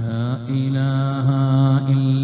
لا إله إلا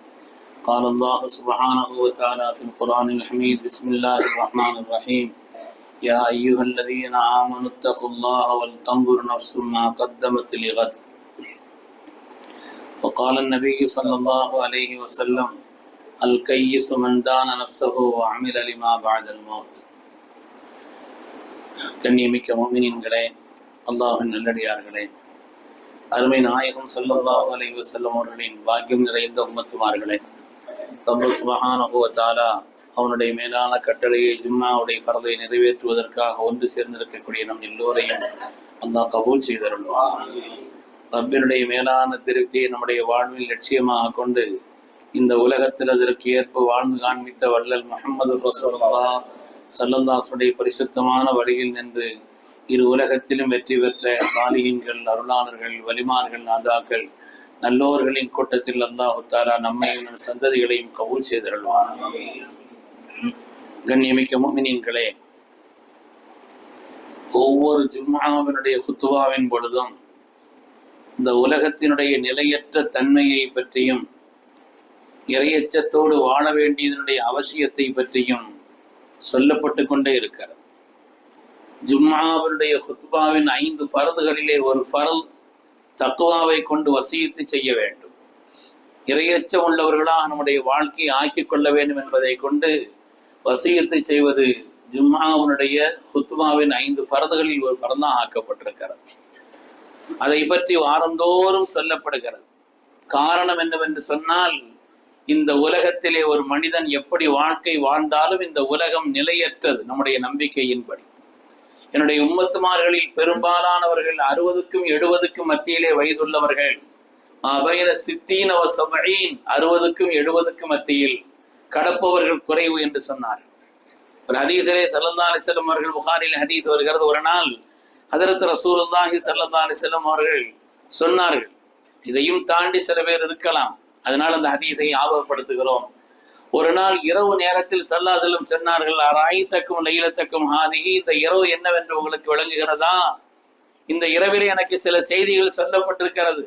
قال الله سبحانه وتعالى في القرآن الحميد بسم الله الرحمن الرحيم يا أيها الذين آمنوا اتقوا الله ولتنظر نفس ما قدمت لغد وقال النبي صلى الله عليه وسلم الكيس من دان نفسه وعمل لما بعد الموت கண்ணியமிக்க மோமினின்களே அல்லாஹின் நல்லடியார்களே அருமை நாயகம் ஸல்லல்லாஹு அலைஹி வஸல்லம் அவர்களின் பாக்கியம் நிறைந்த உம்மத்துமார்களே ரப்பு சுபஹானஹு அவனுடைய மேலான கட்டளையை ஜும்மாவுடைய பரதை நிறைவேற்றுவதற்காக ஒன்று சேர்ந்திருக்கக்கூடிய நம் எல்லோரையும் அல்லாஹ் கபூல் செய்தருள்வான் ரப்பினுடைய மேலான திருப்தியை நம்முடைய வாழ்வில் லட்சியமாக கொண்டு இந்த உலகத்தில் அதற்கு ஏற்ப வாழ்ந்து காண்பித்த வள்ளல் முகமது ரசோல்லா சல்லல்லாசுடைய பரிசுத்தமான வழியில் நின்று இரு உலகத்திலும் வெற்றி பெற்ற சாலிகின்கள் அருளாளர்கள் வலிமார்கள் நாதாக்கள் நல்லோர்களின் கூட்டத்தில் அல்லாஹு தாலா நம்மையும் நம் சந்ததிகளையும் கவுல் செய்தருள்வான். கண்ணியமிக்க மோமினியன்களே ஒவ்வொரு ஜும்மாவினுடைய குத்துவாவின் பொழுதும் இந்த உலகத்தினுடைய நிலையற்ற தன்மையை பற்றியும் இறையச்சத்தோடு வாழ வேண்டியதனுடைய அவசியத்தை பற்றியும் சொல்லப்பட்டு கொண்டே இருக்கிறது. ஜும்மாவினுடைய குத்பாவின் ஐந்து பரதுகளிலே ஒரு பரல் தக்குவாவை கொண்டு வசியத்து செய்ய வேண்டும். இரையச்சம் உள்ளவர்களாக நம்முடைய வாழ்க்கையை ஆக்கிக் கொள்ள வேண்டும் என்பதை கொண்டு வசியத்தை செய்வது ஜும்மாவுனுடைய குத்பாவின் ஐந்து பரதுகளில் ஒரு பரந்தான் ஆக்கப்பட்டிருக்கிறது. அதை பற்றி வாரந்தோறும் சொல்லப்படுகிறது. காரணம் என்னவென்று சொன்னால் இந்த உலகத்திலே ஒரு மனிதன் எப்படி வாழ்க்கை வாழ்ந்தாலும் இந்த உலகம் நிலையற்றது நம்முடைய நம்பிக்கையின்படி. என்னுடைய உம்மத்துமார்களில் பெரும்பாலானவர்கள் அறுபதுக்கும் எழுபதுக்கும் மத்தியிலே வயதுள்ளவர்கள். அபயன சித்தீன் அவ சபையின் அறுபதுக்கும் எழுபதுக்கும் மத்தியில் கடப்பவர்கள் குறைவு என்று சொன்னார் ஒரு ஹதீஸிலே சல்லந்தா அலிசல்லம் அவர்கள் புகாரில் ஹதீஸ் வருகிறது. ஒரு நாள் ஹதரத் ரசூலுல்லாஹி சல்லந்தா அலிசல்லம் அவர்கள் சொன்னார்கள் இதையும் தாண்டி சில பேர் இருக்கலாம். அதனால் அந்த ஹதீஸை ஞாபகப்படுத்துகிறோம். ஒரு நாள் இரவு நேரத்தில் சல்லா செல்லும் சொன்னார்கள் அராய்த்தக்கும் லைலத்தக்கும் ஹாதிகி இந்த இரவு என்னவென்று உங்களுக்கு விளங்குகிறதா? இந்த இரவிலே எனக்கு சில செய்திகள் சொல்லப்பட்டிருக்கிறது.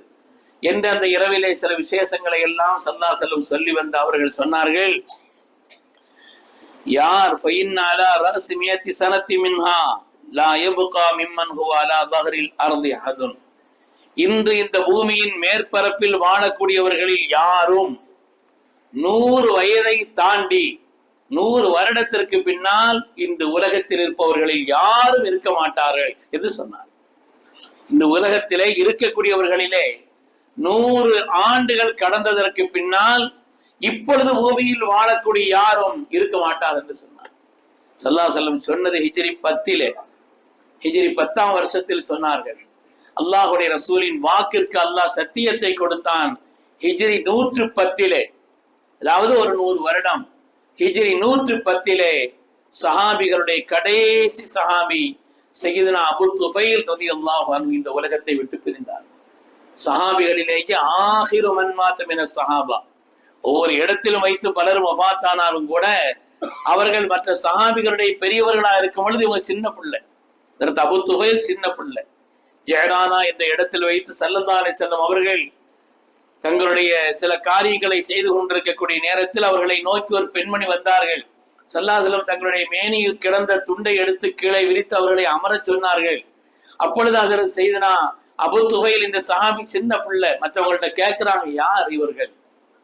என்று அந்த இரவிலே சில விசேஷங்களை எல்லாம் சல்லா செல்லும் சொல்லி வந்த அவர்கள் சொன்னார்கள் யார்? பயின்னாலா ரசிமியத்தி சனத்தி மின்ஹா லா எபுகா மிம்மன் ஹுவாலா பஹரில் அருந்தி ஹதுன் இன்று இந்த பூமியின் மேற்பரப்பில் வாழக்கூடியவர்களில் யாரும் நூறு வயதை தாண்டி நூறு வருடத்திற்கு பின்னால் இந்த உலகத்தில் இருப்பவர்களில் யாரும் இருக்க மாட்டார்கள் என்று சொன்னார். இந்த உலகத்திலே இருக்கக்கூடியவர்களிலே நூறு ஆண்டுகள் கடந்ததற்கு பின்னால் இப்பொழுது பூமியில் வாழக்கூடிய யாரும் இருக்க மாட்டார் என்று சொன்னார். சல்லா செல்லம் சொன்னது ஹிஜிரி பத்திலே ஹிஜிரி பத்தாம் வருஷத்தில் சொன்னார்கள். அல்லாஹுடைய ரசூலின் வாக்கிற்கு அல்லாஹ் சத்தியத்தை கொடுத்தான். ஹிஜ்ரி நூற்று பத்திலே அதாவது ஒரு நூறு வருடம். ஹிஜ்ரி நூற்று பத்திலே சஹாபிகளுடைய கடைசி சஹாபி சையதுனா அபு துபைல் ரதி அல்லாஹ் இந்த உலகத்தை விட்டு பிரிந்தார். சஹாபிகளிலேயே ஆகிரு மன்மாத்தம் என சஹாபா. ஒவ்வொரு இடத்திலும் வைத்து பலரும் அபாத்தானாலும் கூட அவர்கள் மற்ற சஹாபிகளுடைய பெரியவர்களா இருக்கும் பொழுது இவங்க சின்ன பிள்ளை. இதற்கு அபு துகைல் சின்ன பிள்ளை. ஜெயடானா என்ற இடத்தில் வைத்து சல்லந்தாலை செல்லும் அவர்கள் தங்களுடைய சில காரியங்களை செய்து கொண்டிருக்கக்கூடிய நேரத்தில் அவர்களை நோக்கி ஒரு பெண்மணி வந்தார்கள். சல்லாசலம் தங்களுடைய மேனியில் கிடந்த துண்டை எடுத்து கீழே விரித்து அவர்களை அமரச் சொன்னார்கள். அப்பொழுது அதற்கு செய்தனா அபு துகையில் இந்த சாமி சின்ன பிள்ளை மற்றவங்கள்ட்ட கேட்கிறாங்க யார் இவர்கள்?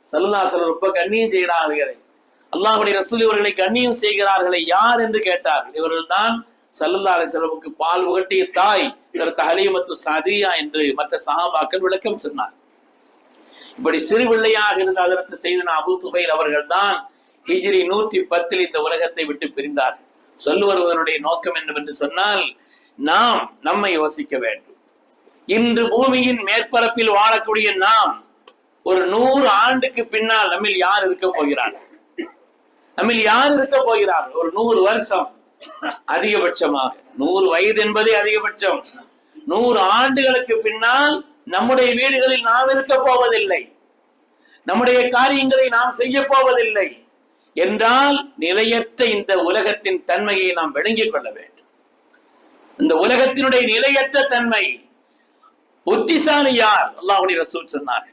சல்லாசலம் ரொம்ப கண்ணியம் செய்கிறார்கள். அல்லாஹுடைய ரசூல் இவர்களை கண்ணியம் செய்கிறார்களே யார் என்று கேட்டார்கள். இவர்கள் தான் சல்லல்லா அலிசலமுக்கு பால் உகட்டிய தாய் கருத்த ஹலீமத்து சாதியா என்று மற்ற சஹாபாக்கள் விளக்கம் சொன்னார் இப்படி சிறு பிள்ளையாக இருந்த அதற்கு செய்தன அபு துபைல் அவர்கள் தான் ஹிஜ்ரி நூத்தி பத்தில் இந்த உலகத்தை விட்டு பிரிந்தார். சொல்லுவருவனுடைய நோக்கம் என்னவென்று சொன்னால் நாம் நம்மை யோசிக்க வேண்டும். இன்று பூமியின் மேற்பரப்பில் வாழக்கூடிய நாம் ஒரு நூறு ஆண்டுக்கு பின்னால் நம்மில் யார் இருக்க போகிறார்? நம்மில் யார் இருக்க போகிறார்? ஒரு நூறு வருஷம் அதிகபட்சமாக. நூறு வயது என்பதே அதிகபட்சம். நூறு ஆண்டுகளுக்கு பின்னால் நம்முடைய வீடுகளில் நாம் இருக்க போவதில்லை. நம்முடைய காரியங்களை நாம் செய்ய போவதில்லை. என்றால் நிலையற்ற இந்த உலகத்தின் தன்மையை நாம் விளங்கிக் கொள்ள வேண்டும். இந்த உலகத்தினுடைய நிலையற்ற தன்மை புத்திசாலி யார்? அல்லாஹுடைய ரசூல் சொன்னார்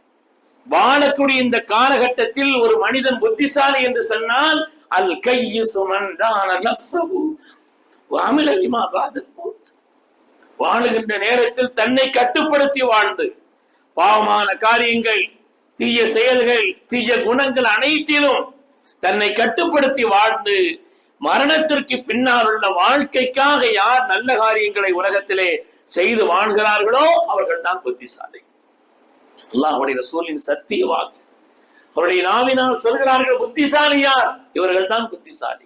வாழக்கூடிய இந்த காலகட்டத்தில் ஒரு மனிதன் புத்திசாலி என்று சொன்னால் அல் கையு சுமன் தான் வஅமில பாதல் வாழுகின்ற நேரத்தில் தன்னை கட்டுப்படுத்தி வாழ்ந்து பாவமான காரியங்கள் தீய செயல்கள் தீய குணங்கள் அனைத்திலும் தன்னை கட்டுப்படுத்தி வாழ்ந்து மரணத்திற்கு பின்னால் உள்ள வாழ்க்கைக்காக யார் நல்ல காரியங்களை உலகத்திலே செய்து வாழ்கிறார்களோ அவர்கள் தான் புத்திசாலி. அல்லாஹுடைய சூழலின் சத்திய வாக்கு. அவருடைய நாவினால் சொல்கிறார்கள் புத்திசாலி யார்? இவர்கள் தான் புத்திசாலி.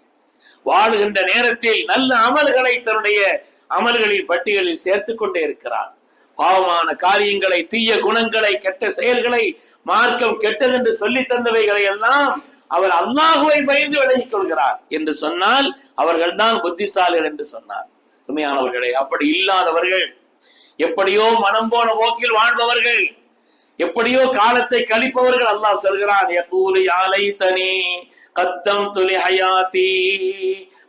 வாழுகின்ற நேரத்தில் நல்ல அமல்களை தன்னுடைய அமல்களின் பட்டியலில் சேர்த்து கொண்டே இருக்கிறார். பாவமான காரியங்களை தீய குணங்களை கெட்ட செயல்களை மார்க்கம் கெட்டது என்று சொல்லி தந்தவைகளை எல்லாம் அவர் அல்லாஹுவை பயந்து விலகிக் கொள்கிறார் என்று சொன்னால் அவர்கள் தான் புத்திசாலிகள் என்று சொன்னார். உண்மையானவர்களே அப்படி இல்லாதவர்கள் எப்படியோ மனம் போன போக்கில் வாழ்பவர்கள் எப்படியோ காலத்தை கழிப்பவர்கள் அல்லாஹ் சொல்கிறான் யகூலு யாலை தனி கத்தம் துலி ஹயாத்தி.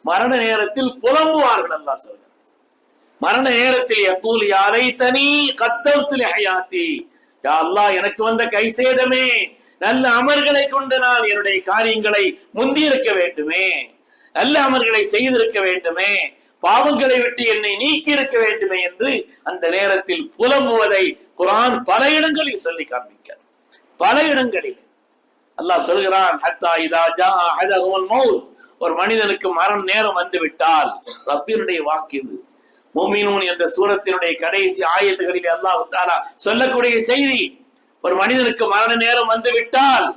மரண நேரத்தில் புலம்புவார்கள் அல்லாஹ் சொல்கிறார் மரண நேரத்தில் யகூலு யாரை தனி கத்தம் ஹயாத்தி. யா அல்லாஹ் எனக்கு வந்த கை சேதமே நல்ல அமர்களை கொண்டு நான் என்னுடைய காரியங்களை முந்தியிருக்க வேண்டுமே நல்ல அமர்களை செய்திருக்க வேண்டுமே பாவங்களை விட்டு என்னை நீக்கி இருக்க வேண்டுமே என்று அந்த நேரத்தில் புலம்புவதை குரான் பல இடங்களில் சொல்லி காண்பிக்கிறது. பல இடங்களில். அல்லாஹ் சொல்கிறான் ஹத்தா இதா ஜா மௌத். ஒரு மனிதனுக்கு மரண நேரம் வந்துவிட்டால் ரப்பினுடைய வாக்கு இது. மூமினூன் என்ற சூரத்தினுடைய கடைசி ஆயத்துகளில் அல்லாஹ் தாலா சொல்லக்கூடிய செய்தி ஒரு மனிதனுக்கு மரண நேரம் வந்து விட்டால்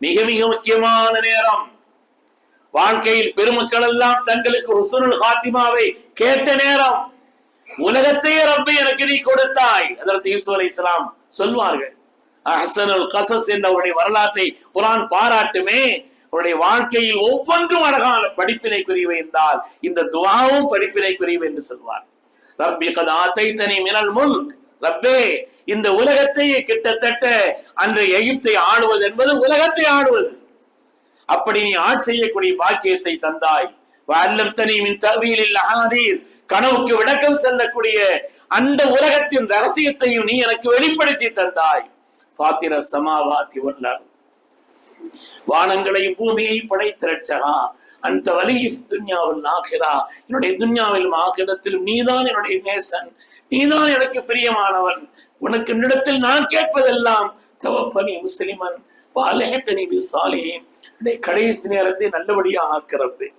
மிக மிக முக்கியமான நேரம். வாழ்க்கையில் பெருமக்கள் எல்லாம் தங்களுக்கு ஹுசனுல் ஹாத்திமாவை கேட்ட நேரம். உலகத்தையே ரப்பை எனக்கு நீ கொடுத்தாய். அதற்கு யூசு அலி இஸ்லாம் சொல்வார்கள். அஹ்சனுல் கசஸ் என்ற அவருடைய வரலாற்றை குரான் பாராட்டுமே. உன்னுடைய வாழ்க்கையில் ஒவ்வொன்றும் அழகான படிப்பினைக்குரியவை என்றால் இந்த துவாவும் படிப்பினைக்குரியவை என்று சொல்வார். ரப்பி கதாத்தை தனி மினல் முல்க். ரப்பே இந்த உலகத்தையே கிட்டத்தட்ட அந்த எகிப்தை ஆடுவது என்பது உலகத்தை ஆடுவது அப்படி நீ ஆட்சி செய்யக்கூடிய பாக்கியத்தை தந்தாய். வல்லத்தனி மின் தவியலில் அகாதீர் கனவுக்கு விளக்கம் செல்லக்கூடிய அந்த உலகத்தின் ரகசியத்தையும் நீ எனக்கு வெளிப்படுத்தி தந்தாய். பாத்திர சமாவாத்தி ஒன்றார் வானங்களையும் பூமியையும் படைத்த ரட்சகா அந்த வலி துன்யாவில் ஆகிறா என்னுடைய துன்யாவிலும் ஆகிரத்திலும் நீதான் என்னுடைய நேசன். நீதான் எனக்கு பிரியமானவன். உனக்கு என்னிடத்தில் நான் கேட்பதெல்லாம் தவப்பனி முஸ்லிமன் வாலேகனி பி கடைசி நேரத்தை நல்லபடியாக ஆக்கிறப்பேன்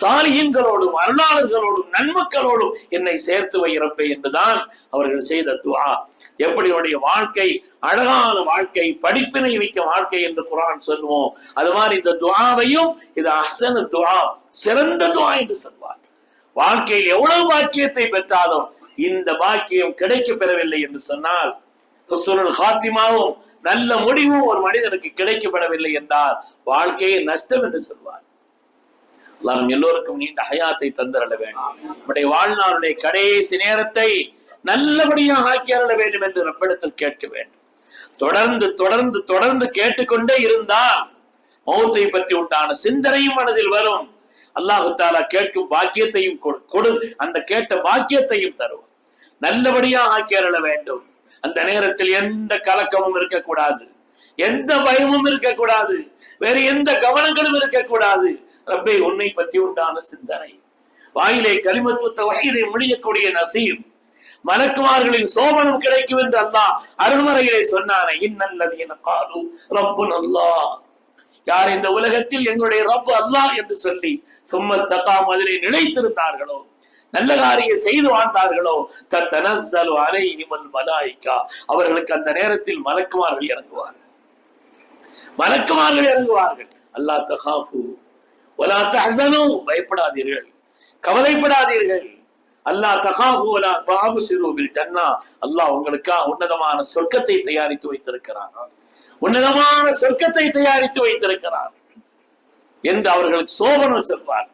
சாலியன்களோடும் அருளாளர்களோடும் நன்மக்களோடும் என்னை சேர்த்து வைரப்பே என்றுதான் அவர்கள் செய்த துவா எப்படி அவருடைய வாழ்க்கை அழகான வாழ்க்கை படிப்பினை வைக்க வாழ்க்கை என்று குரான் சொல்லுவோம் அது மாதிரி இந்த துவாவையும் இது அசன துவா சிறந்த துவா என்று சொல்வார். வாழ்க்கையில் எவ்வளவு பாக்கியத்தை பெற்றாலும் இந்த பாக்கியம் கிடைக்க பெறவில்லை என்று சொன்னால் ஹுஸ்னுல் ஹாத்திமாவும் நல்ல முடிவும் ஒரு மனிதனுக்கு கிடைக்கப்படவில்லை என்றால் வாழ்க்கையை நஷ்டம் என்று சொல்வார். அல்லாஹ் எல்லோருக்கும் நீண்ட ஹயாத்தை தந்திரல வேண்டும். நம்முடைய வாழ்நாளுடைய கடைசி நேரத்தை நல்லபடியாக ஆக்கி வேண்டும் என்று நம்மிடத்தில் கேட்க வேண்டும். தொடர்ந்து தொடர்ந்து தொடர்ந்து கேட்டுக்கொண்டே இருந்தால் மௌத்தை பற்றி உண்டான சிந்தனையும் மனதில் வரும். அல்லாஹு தாலா கேட்கும் பாக்கியத்தையும் கொடு- கொடு அந்த கேட்ட பாக்கியத்தையும் தரும் நல்லபடியாக ஆக்கி அருள வேண்டும். அந்த நேரத்தில் எந்த கலக்கமும் இருக்கக்கூடாது. எந்த பயமும் இருக்கக்கூடாது. வேறு எந்த கவனங்களும் இருக்கக்கூடாது. ரப்பே உன்னை பற்றி உண்டான சிந்தனை. வாயிலே கலிமத்து வகையிலே முடியக்கூடிய நசீம். மலக்குமார்களின் சோபனம் கிடைக்கும் என்று அல்லாஹ் அருள்மறையிலே சொன்னானே என காலு ரப்புன் அல்லாஹ் யார் இந்த உலகத்தில் எங்களுடைய ரப்பு அல்லாஹ் என்று சொல்லி சும்மஸ்தகாம் அதிலே நிலைத்திருந்தார்களோ? நல்ல காரியம் செய்து வாழ்ந்தார்களோ? தத்தனஸ்ஸலு அலைஹிமல் மலாய்க்கா அவர்களுக்கு அந்த நேரத்தில் மலக்குமார்கள் இறங்குவார்கள். மலக்குமார்கள் இறங்குவார்கள். அல்லாஹ் தகாஃபு பயப்படாதீர்கள். கவலைப்படாதீர்கள். அல்லாஹ் தகாஃபு பாபு சிறுவில் ஜன்னா அல்லாஹ் உங்களுக்காக உன்னதமான சொர்க்கத்தை தயாரித்து வைத்திருக்கிறார் உன்னதமான சொர்க்கத்தை தயாரித்து வைத்திருக்கிறார் என்று அவர்களுக்கு சோபனம் சொல்வார்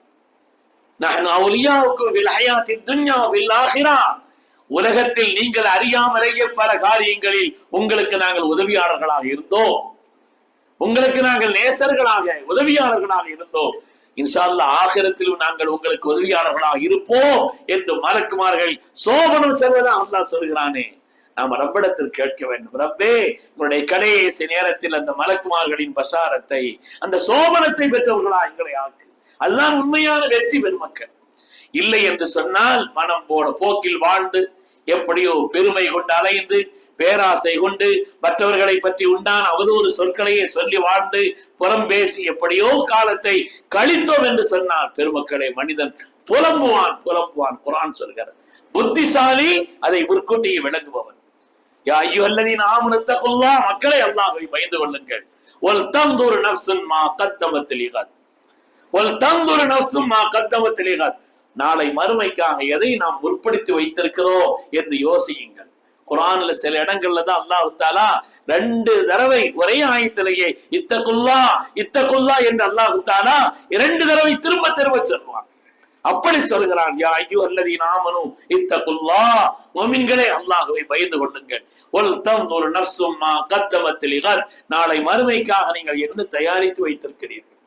நான் அவுலியாவுக்கு பில் துன்யா வில்லாகிறா உலகத்தில் நீங்கள் அறியாமலேயே பல காரியங்களில் உங்களுக்கு நாங்கள் உதவியாளர்களாக இருந்தோம். உங்களுக்கு நாங்கள் நேசர்களாக உதவியாளர்களாக இருந்தோம். இன்ஷா அல்லாஹ் ஆகிரத்திலும் நாங்கள் உங்களுக்கு உதவியாளர்களாக இருப்போம் என்று மலக்குமார்கள் சோபனம் செல்வதான் அல்லா சொல்கிறானே. நாம ரப்பிடத்தில் கேட்க வேண்டும். ரப்பே உங்களுடைய கடைசி நேரத்தில் அந்த மலக்குமார்களின் பசாரத்தை அந்த சோபனத்தை பெற்றவர்களா எங்களை ஆக்கு. அதுதான் உண்மையான வெற்றி பெருமக்கள். இல்லை என்று சொன்னால் மனம் போன போக்கில் வாழ்ந்து எப்படியோ பெருமை கொண்டு அலைந்து பேராசை கொண்டு மற்றவர்களை பற்றி உண்டான அவதூறு சொற்களையே சொல்லி வாழ்ந்து புறம் பேசி எப்படியோ காலத்தை கழித்தோம் என்று சொன்னால் பெருமக்களை. மனிதன் புலம்புவான் புலம்புவான். குரான் சொல்கிறது புத்திசாலி அதை முற்கூட்டியை விளங்குபவன். ஐயோ அல்லது ஆமனு தகுல்லாஹ் மக்களை அல்லாஹை பயந்து கொள்ளுங்கள். ஒரு தந்தூர் நஃப்சுன் மா கத்தமத் ஒரு தந்தூர் நர்சும் மா கத்தமத் நாளை மறுமைக்காக எதை நாம் முற்படுத்தி வைத்திருக்கிறோம் என்று யோசியுங்கள். குரான்ல சில இடங்கள்ல தான் அல்லாஹ் தாலா ரெண்டு தடவை ஒரே ஆயத்திலேயே இத்தகுல்லா இத்தகுல்லா என்று அல்லாஹ் தாலா இரண்டு தடவை திரும்ப திரும்ப சொல்லுவான். அப்படி சொல்கிறான் யா ஐயோ அல்லது நாமனு இத்தகுல்லா. மோமின்களே அல்லாஹுவை பயந்து கொள்ளுங்கள். ஒல் தம் ஒரு நர்சும்மா கத்தமத்தில் நாளை மறுமைக்காக நீங்கள் என்ன தயாரித்து வைத்திருக்கிறீர்கள்?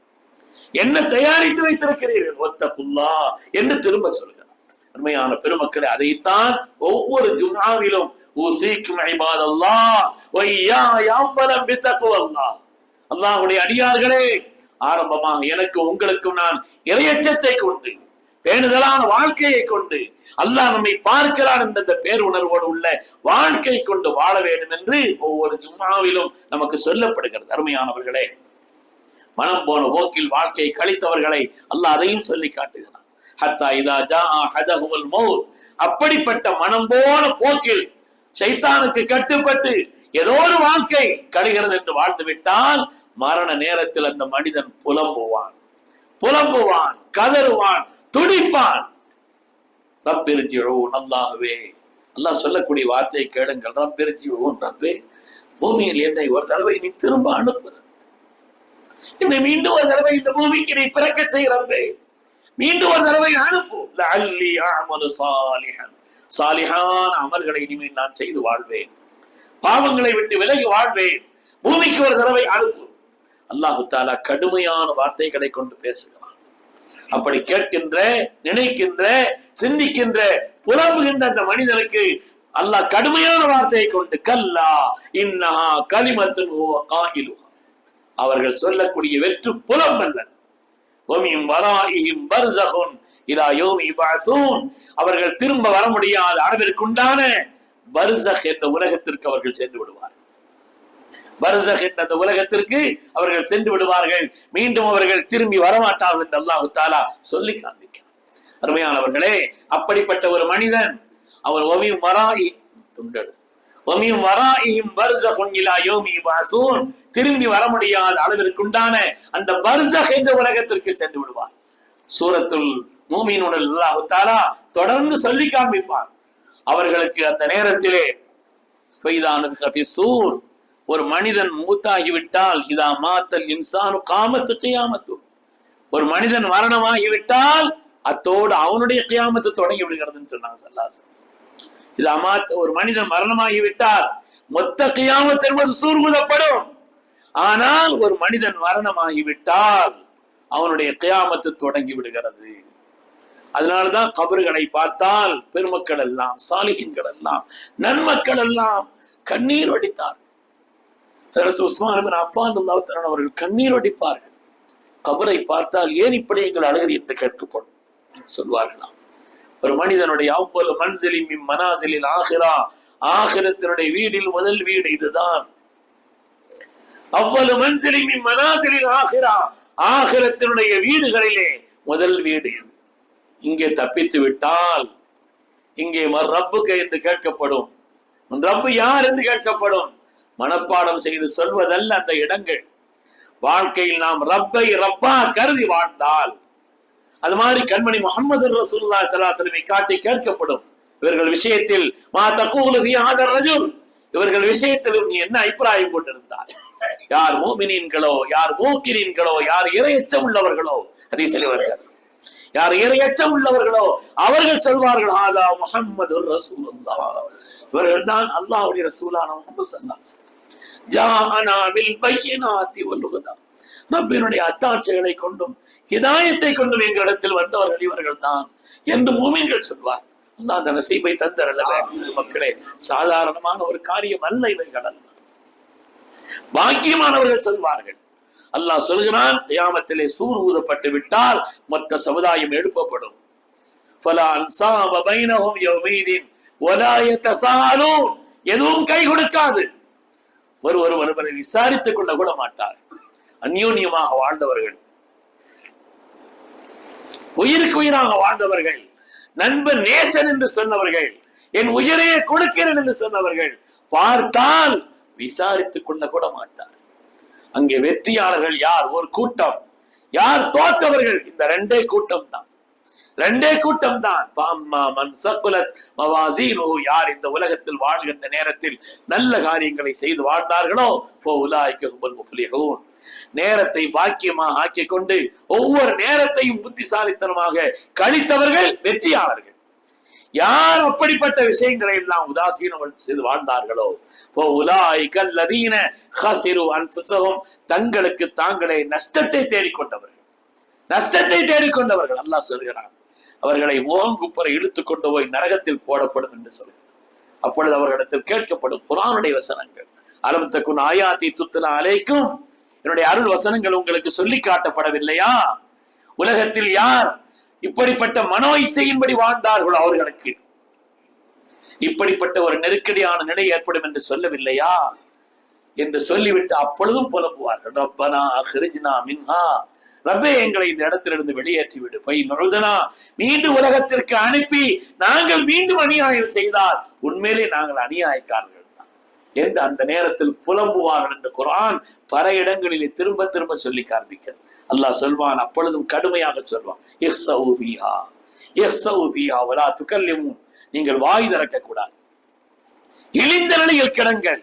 என்ன தயாரித்து வைத்திருக்கிறீர்கள்? ஒத்தகுல்லா என்று திரும்ப சொல்கிறார் அருமையான பெருமக்களே அதைத்தான் ஒவ்வொரு ஜுனாவிலும் ஊசிக்கும் இபாதல்லாஹ் வையா யாம்பலம் பித்தகுவல்லாஹ் அல்லாஹ்வுடைய அடியார்களே ஆரம்பமாக எனக்கு உங்களுக்கும் நான் இறையச்சத்தை கொண்டு பேணுதலான வாழ்க்கையை கொண்டு அல்லாஹ் நம்மை பார்க்கிறான் என்ற இந்த பேருணர்வோடு உள்ள வாழ்க்கை கொண்டு வாழ வேண்டும் என்று ஒவ்வொரு ஜும்மாவிலும் நமக்கு சொல்லப்படுகிறது. அருமையானவர்களே மனம் போன போக்கில் வாழ்க்கையை கழித்தவர்களை அல்லாஹ் அதையும் சொல்லி காட்டுகிறான். ஹத்தா இதா ஜா ஹதஹுல் மௌர் அப்படிப்பட்ட மனம் போன போக்கில் சைத்தானுக்கு கட்டுப்பட்டு ஏதோ ஒரு வாழ்க்கை கழிகிறது என்று வாழ்ந்து விட்டால் மரண நேரத்தில் அந்த மனிதன் புலம்புவான். புலம்புவான் கதறுவான் துடிப்பான். ரப்பிரிச்சியோன் நல்லாகவே அல்லாஹ் சொல்லக்கூடிய வார்த்தையை கேளுங்கள். ரப்பிரிச்சியோன் ரப்பே. பூமியில் என்னை ஒரு தடவை நீ திரும்ப அனுப்புற. என்னை மீண்டும் ஒரு தடவை இந்த பூமிக்கு நீ பிறக்க செய்கிறப்பே மீண்டும் ஒரு தடவை அனுப்பு. அல்லி அஅமலு சாலிஹன். சாலிகான அமல்களை இனிமேல் நான் செய்து வாழ்வேன். பாவங்களை விட்டு விலகி வாழ்வேன். பூமிக்கு ஒரு தடவை அனுப்பு. அல்லாஹு தாலா கடுமையான வார்த்தைகளை கொண்டு பேசுகிறான். அப்படி கேட்கின்ற நினைக்கின்ற சிந்திக்கின்ற புலம்புகின்ற அந்த மனிதனுக்கு அல்லாஹ் கடுமையான வார்த்தையை கொண்டு கல்லா இன்னஹா கலிமத்துன் அவர்கள் சொல்லக்கூடிய வெற்று புலம் அல்ல ஒமியும் வராயியும் பர்சகுன் இலா யோமி பாசூன் அவர்கள் திரும்ப வர முடியாத. அளவிற்குண்டான பர்சக் என்ற உலகத்திற்கு அவர்கள் சென்று விடுவார்கள். பர்சக் என்ற அந்த உலகத்திற்கு அவர்கள் சென்று விடுவார்கள். மீண்டும் அவர்கள் திரும்பி வரமாட்டார்கள் என்று அல்லாஹு தாலா சொல்லி காண்பிக்கிறார் அருமையானவர்களே அப்படிப்பட்ட ஒரு மனிதன் அவர் ஒமியும் வராயி துண்டடு ஒமியும் வராயும் பர்சகுன் இலா யோமி வாசூன் திரும்பி வர முடியாத அளவிற்குண்டான அந்த பர்சக் என்ற உலகத்திற்கு சென்று விடுவார். சூரத்துல் மூமீனுடன் அல்லாஹுத்தாலா தொடர்ந்து சொல்லி காண்பிப்பார். அவர்களுக்கு அந்த நேரத்திலே பெய்தானு ஒரு மனிதன் மூத்தாகிவிட்டால் இதா மாத்தல் இன்சானு காமத்து கியாமத்து. ஒரு மனிதன் மரணமாகிவிட்டால் அத்தோடு அவனுடைய கியாமத்து தொடங்கி விடுகிறதுன்னு சொன்னாங்க சல்லாசன் இது அமாத் ஒரு மனிதன் மரணமாகிவிட்டால் மொத்த கியாமத்து என்பது சூர்முதப்படும் ஆனால் ஒரு மனிதன் மரணமாகிவிட்டால் அவனுடைய கியாமத்து தொடங்கி விடுகிறது. அதனாலதான் கபறுகளை பார்த்தால் பெருமக்கள் எல்லாம் சாலிகன்கள் எல்லாம் நன்மக்கள் எல்லாம் கண்ணீர் வடித்தார். உஸ்மான் அப்பான் அவர்கள் கண்ணீர் வடிப்பார்கள். கபரை பார்த்தால் ஏன் இப்படி எங்கள் அழகர் என்று கேட்கப்படும் சொல்வார்களாம் ஒரு மனிதனுடைய அவ்வளவு மன்சிலின் மனாசிலில் ஆகிறா ஆகிரத்தினுடைய வீடில் முதல் வீடு இதுதான். அவ்வளவு மன்சிலின் மனாசிலில் ஆகிறா ஆகிரத்தினுடைய வீடுகளிலே முதல் வீடு இது. இங்கே தப்பித்து விட்டால் இங்கே ரப்புக்கு என்று கேட்கப்படும். ரப்பு யார் என்று கேட்கப்படும். மனப்பாடம் செய்து சொல்வதல்ல அந்த இடங்கள். வாழ்க்கையில் நாம் ரப்பை ரப்பா கருதி வாழ்ந்தால் அது மாதிரி கண்மணி முகமது ரசூல்லா சலாசலமை காட்டி கேட்கப்படும். இவர்கள் விஷயத்தில் மா தக்கூலு ஆதர் ரஜுல். இவர்கள் விஷயத்தில் நீ என்ன அபிப்பிராயம் கொண்டிருந்தார் யார் மூமினீன்களோ யார் மூக்கினீன்களோ யார் இரையச்சம் உள்ளவர்களோ அதை சிலவர்கள் யார் இரையச்சம் உள்ளவர்களோ அவர்கள் சொல்வார்கள் ஆதா முகம்மது ரசூலுல்லா இவர்கள் தான் அல்லாஹ்வுடைய ரசூலான முகமது பில் பையினாத்தி ரப்பினுடைய அத்தாட்சிகளை கொண்டும் ஹிதாயத்தை கொண்டும் எங்களிடத்தில் வந்தவர்கள் இவர்கள் தான் என்று மூமின்கள் சொல்வார் அல்லாஹ் அந்த நசீபை தந்தரல மக்களே சாதாரணமான ஒரு காரியம் அல்ல இவைகள் அல்ல. பாக்கியமானவர்கள் சொல்வார்கள். அல்லாஹ் சொல்கிறான் கியாமத்திலே சூர் ஊதப்பட்டு விட்டால் மொத்த சமுதாயம் எழுப்பப்படும். எதுவும் கை கொடுக்காது. ஒருவர் ஒருவரை விசாரித்துக் கொள்ள கூட மாட்டார். அந்யோன்யமாக வாழ்ந்தவர்கள். உயிருக்கு உயிராக வாழ்ந்தவர்கள். நண்பன் நேசன் என்று சொன்னவர்கள். என் உயிரையே கொடுக்கிறேன் என்று சொன்னவர்கள். பார்த்தால் விசாரித்துக் கொள்ள கூட மாட்டார். அங்கே வெற்றியாளர்கள் யார்? ஒரு கூட்டம். யார் தோற்றவர்கள்? இந்த ரெண்டே கூட்டம் தான் ரெண்டே கூட்டம் தான் பாம்மா யார் இந்த உலகத்தில் வாழ்கின்ற நேரத்தில் நல்ல காரியங்களை செய்து வாழ்ந்தார்களோ? ஃபோ உலாய்க்கு முஃப்லிஹூன். நேரத்தை பாக்கியமாக ஆக்கிக் கொண்டு ஒவ்வொரு நேரத்தையும் புத்திசாலித்தனமாக கழித்தவர்கள் வெற்றியாளர்கள். யார் அப்படிப்பட்ட விஷயங்களை எல்லாம் உதாசீனம் செய்து வாழ்ந்தார்களோ? அன்புசகம் தங்களுக்கு தாங்களே நஷ்டத்தை தேடிக்கொண்டவர்கள். நஷ்டத்தை தேடிக்கொண்டவர்கள் அல்லாஹ் சொல்கிறான். அவர்களை முகங்குப்புற இழுத்து கொண்டு போய் நரகத்தில் போடப்படும் என்று சொல்கிறார் அப்பொழுது அவர்களிடத்தில் கேட்கப்படும் குரானுடைய வசனங்கள். அலம் ஆயாத்தி துத்துலா அலைக்கும். என்னுடைய அருள் வசனங்கள் உங்களுக்கு சொல்லி காட்டப்படவில்லையா? உலகத்தில் யார் இப்படிப்பட்ட மனோ இச்சையின்படி வாழ்ந்தார்களோ அவர்களுக்கு? இப்படிப்பட்ட ஒரு நெருக்கடியான நிலை ஏற்படும் என்று சொல்லவில்லையா? என்று சொல்லிவிட்டு அப்பொழுதும் புலம்புவார்கள் ரப்பனா மின்ஹா. ரப்பே எங்களை இந்த இடத்திலிருந்து வெளியேற்றி விடு பை நுழுதனா மீண்டும் உலகத்திற்கு அனுப்பி நாங்கள் மீண்டும் அநியாயம் செய்தால் உண்மையிலே நாங்கள் அநியாயக்காரர்கள் என்று அந்த நேரத்தில் புலம்புவார்கள் என்று குரான் பல இடங்களிலே திரும்ப திரும்ப சொல்லி காண்பிக்கிறது. அல்லாஹ் சொல்வான் அப்பொழுதும் கடுமையாக சொல்வான் இஹ்சவு ஃபீஹா இஹ்சவு சௌபியா வலா துகல்லிமு நீங்கள் வாய் திறக்க கூடாது இழிந்த நிலையில் கிடங்கள்.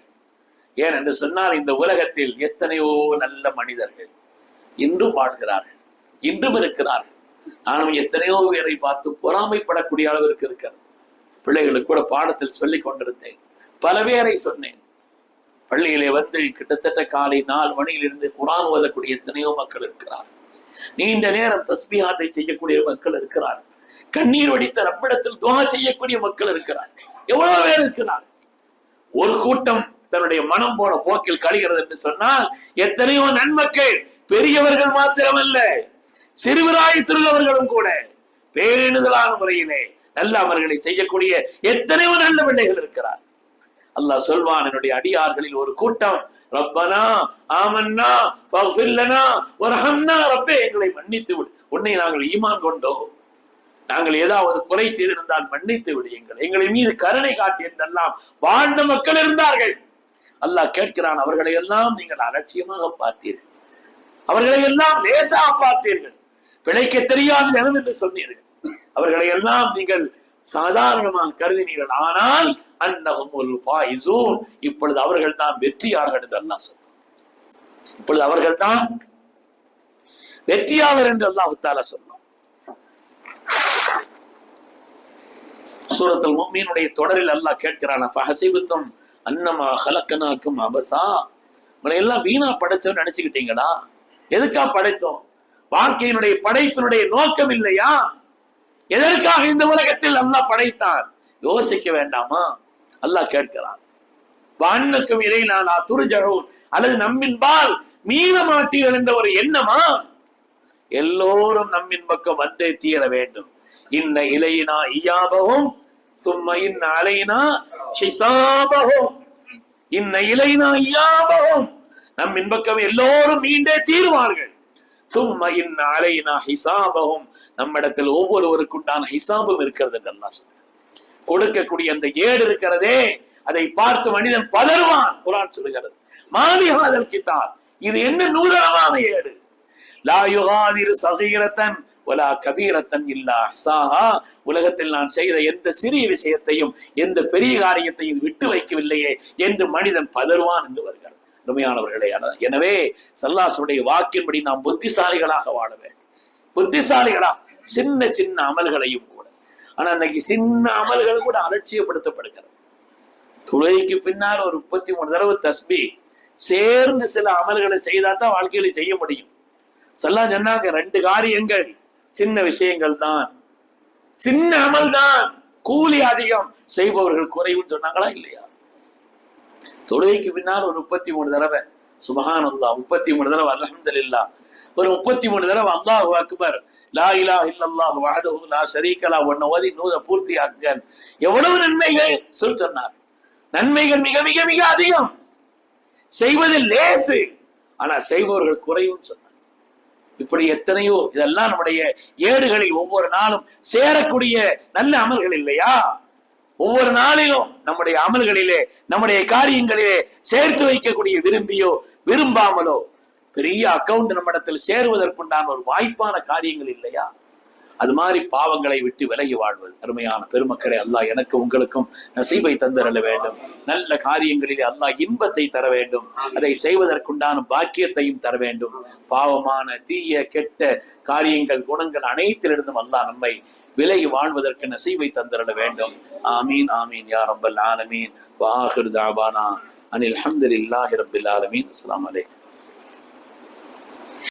ஏன் என்று சொன்னால் இந்த உலகத்தில் எத்தனையோ நல்ல மனிதர்கள் இன்றும் வாழ்கிறார்கள் இன்றும் இருக்கிறார்கள். நானும் எத்தனையோ பேரை பார்த்து பொறாமைப்படக்கூடிய அளவிற்கு இருக்கிறது பிள்ளைகளுக்கு கூட பாடத்தில் சொல்லிக் கொண்டிருந்தேன். பல பேரை சொன்னேன். பள்ளியிலே வந்து கிட்டத்தட்ட காலை நாலு மணியிலிருந்து குரான் ஓதக்கூடிய எத்தனையோ மக்கள் இருக்கிறார் நீண்ட நேரம் தஸ்பியாத்தை செய்யக்கூடிய மக்கள் இருக்கிறார் கண்ணீர் வடித்த ரப்பிடத்தில் துவா செய்யக்கூடிய மக்கள் இருக்கிறார். எவ்வளவு பேர் இருக்கிறார்? ஒரு கூட்டம் தன்னுடைய மனம் போன போக்கில் கழிகிறது என்று சொன்னால் எத்தனையோ நன்மக்கள் பெரியவர்கள் மாத்திரமல்ல சிறுவராயத்திலுள்ளவர்களும் கூட பேணுதலான முறையிலே நல்ல அமர்களை செய்யக்கூடிய எத்தனையோ நல்ல பிள்ளைகள் இருக்கிறார். அல்லாஹ் சொல்வான் என்னுடைய அடியார்களில் ஒரு கூட்டம் ரப்பனா ஆமன்னா ஒரு ஹம்னா ரப்பே எங்களை மன்னித்து விடு உன்னை நாங்கள் ஈமான் கொண்டோம். நாங்கள் ஏதாவது குறை செய்திருந்தால் மன்னித்து விடுங்கள். எங்களை மீது கருணை காட்டியிருந்தெல்லாம் வாழ்ந்த மக்கள் இருந்தார்கள். அல்லாஹ் கேட்கிறான் அவர்களை எல்லாம் நீங்கள் அலட்சியமாக பார்த்தீர்கள். அவர்களை எல்லாம் லேசாக பார்த்தீர்கள். பிழைக்க தெரியாத ஜனம் என்று சொன்னீர்கள். அவர்களை எல்லாம் நீங்கள் சாதாரணமாக கருதினீர்கள். ஆனால் அன்னகமுல் ஒரு ஃபாயிசூன் இப்பொழுது அவர்கள் தான் வெற்றியாளர்கள் என்று அல்லாஹ் சொன்னார் இப்பொழுது அவர்கள் தான் வெற்றியாளர் என்று அல்லாஹு தாலா சொன்னோம் சூரத்தில் மோமீனுடைய தொடரில் அல்லாஹ் கேட்கிறான் ஃபஹசிபுத்தும் அன்னமா ஹலக்கனாக்கும் அபசா? உங்களை எல்லாம் வீணா படைச்சோம்னு நினைச்சுக்கிட்டீங்களா? எதுக்கா படைச்சோம்? வாழ்க்கையினுடைய படைப்பினுடைய நோக்கம் இல்லையா? எதற்காக இந்த உலகத்தில் அல்லாஹ் படைத்தார்? யோசிக்க வேண்டாமா? அல்லாஹ் கேட்கிறான். வானுக்கும் இறை நானா துருஜகூன் அல்லது நம்மின்பால் மீள மாட்டீர்கள் என்ற ஒரு எண்ணமா? எல்லோரும் நம்மின் பக்கம் வந்தே தீர வேண்டும். இன்ன இலையினா இயாபகும் சும்மா இன்ன அலைனா ஹிசாபகும் இலைனா இயாபகும் நம் இன்பக்கம் எல்லோரும் நீண்டே தீருவார்கள். சும்மா இன் அலைனா ஹிசாபகும் நம்மிடத்தில் ஒவ்வொருவருக்குண்டான ஹிசாபும் இருக்கிறது என்று கொடுக்கக்கூடிய அந்த ஏடு இருக்கிறதே அதை பார்த்து மனிதன் பதறுவான். குரான் சொல்லுகிறது. மாலிஹாதல் கித்தார் இது என்ன நூறளவான ஏடு. லா யுகாதிரு சகீரத்தன் வலா கபீரத்தன் இல்லா அஹ்சாஹா. உலகத்தில் நான் செய்த எந்த சிறிய விஷயத்தையும் எந்த பெரிய காரியத்தையும் விட்டு வைக்கவில்லையே என்று மனிதன் பதறுவான் என்று வருகிறார். உண்மையானவர்களே எனவே சல்லாசுடைய வாக்கின்படி நாம் புத்திசாலிகளாக வாழ வேண்டும். புத்திசாலிகளா? சின்ன சின்ன அமல்களையும் கூட. ஆனா இன்னைக்கு சின்ன அமல்கள் கூட அலட்சியப்படுத்தப்படுகிறது. துளைக்கு பின்னால் ஒரு முப்பத்தி மூணு தடவை தஸ்பி சேர்ந்து சில அமல்களை செய்தா தான் வாழ்க்கையில செய்ய முடியும். சொல்லா சொன்னாங்க ரெண்டு காரியங்கள் சின்ன விஷயங்கள் தான். சின்ன அமல் தான். கூலி அதிகம். செய்பவர்கள் குறைவுன்னு சொன்னாங்களா இல்லையா? தொழுகைக்கு பின்னால் ஒரு முப்பத்தி மூணு தடவை. சுபஹான் அல்லா முப்பத்தி மூணு தடவை இல்லா ஒரு முப்பத்தி மூணு தடவை அல்லாஹு அக்பர். லா இலா இல்லல்லாஹ் வஹதஹு லா ஷரீகலா ஒன்ன ஓதி நூத பூர்த்தி ஆக்குங்கள் எவ்வளவு நன்மைகள்? சொல் சொன்னார். நன்மைகள் மிக மிக மிக அதிகம். செய்வது லேசு. ஆனா செய்பவர்கள் குறையும் சொன்னார். இப்படி எத்தனையோ இதெல்லாம் நம்முடைய ஏடுகளில் ஒவ்வொரு நாளும் சேரக்கூடிய நல்ல அமல்கள் இல்லையா? ஒவ்வொரு நாளிலும் நம்முடைய அமல்களிலே நம்முடைய காரியங்களிலே சேர்த்து வைக்கக்கூடிய விரும்பியோ விரும்பாமலோ பெரிய அக்கவுண்ட் நம்மிடத்தில் சேருவதற்குண்டான ஒரு வாய்ப்பான காரியங்கள் இல்லையா? அது மாதிரி பாவங்களை விட்டு விலகி வாழ்வது. அருமையான பெருமக்களை அல்லாஹ் எனக்கு உங்களுக்கும் நசீபை தந்திரல வேண்டும். நல்ல காரியங்களிலே அல்லாஹ் இன்பத்தை தர வேண்டும். அதை செய்வதற்குண்டான பாக்கியத்தையும் தர வேண்டும். பாவமான தீய கெட்ட காரியங்கள் குணங்கள் அனைத்திலிருந்தும் அல்லாஹ் நம்மை விலகி வாழ்வதற்கு நசீவை தந்திரல வேண்டும். ஆமீன் ஆமீன் யா ரப்பல் ஆலமீன். வாஹிர் தாபானா அனில் அல்ஹம்துலில்லாஹி ரபில் ஆலமீன். அஸ்லாம் அலைக்கும்.